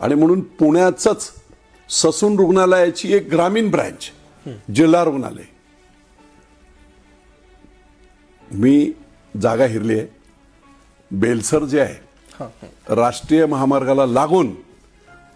आणि म्हणून पुण्याचंच ससून रुग्णालयाची एक ग्रामीण ब्रँच जिल्हा रुग्णालय. मी जागा हिरली आहे. बेलसर जे आहे राष्ट्रीय महामार्गाला लागून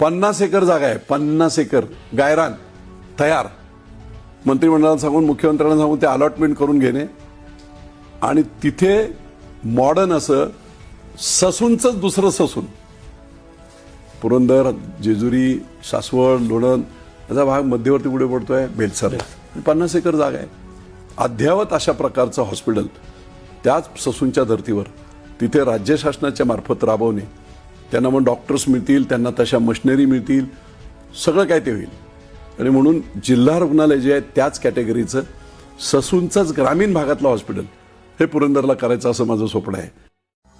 पन्नास एकर जागा आहे. पन्नास एकर गायरान तयार. मंत्रिमंडळाला सांगून मुख्यमंत्र्यांना सांगून ते अलॉटमेंट करून घेणे. आणि तिथे मॉडर्न असं ससूनचंच दुसरं ससून. पुरंदर जेजुरी सासवड लोणंद याचा भाग मध्यवर्ती पुढे पडतोय बेलसर पन्नास एकर जागा आहे. अद्ययावत अशा प्रकारचं हॉस्पिटल त्याच ससूनच्या धर्तीवर तिथे राज्य शासनाच्या मार्फत राबवणे. त्यांना मग डॉक्टर्स मिळतील त्यांना तशा मशिनरी मिळतील सगळं काय ते होईल. आणि म्हणून जिल्हा रुग्णालय जे आहे त्याच कॅटेगरीचं ससूनचंच ग्रामीण भागातलं हॉस्पिटल हे पुरंदरला करायचं असं माझं स्वप्न आहे.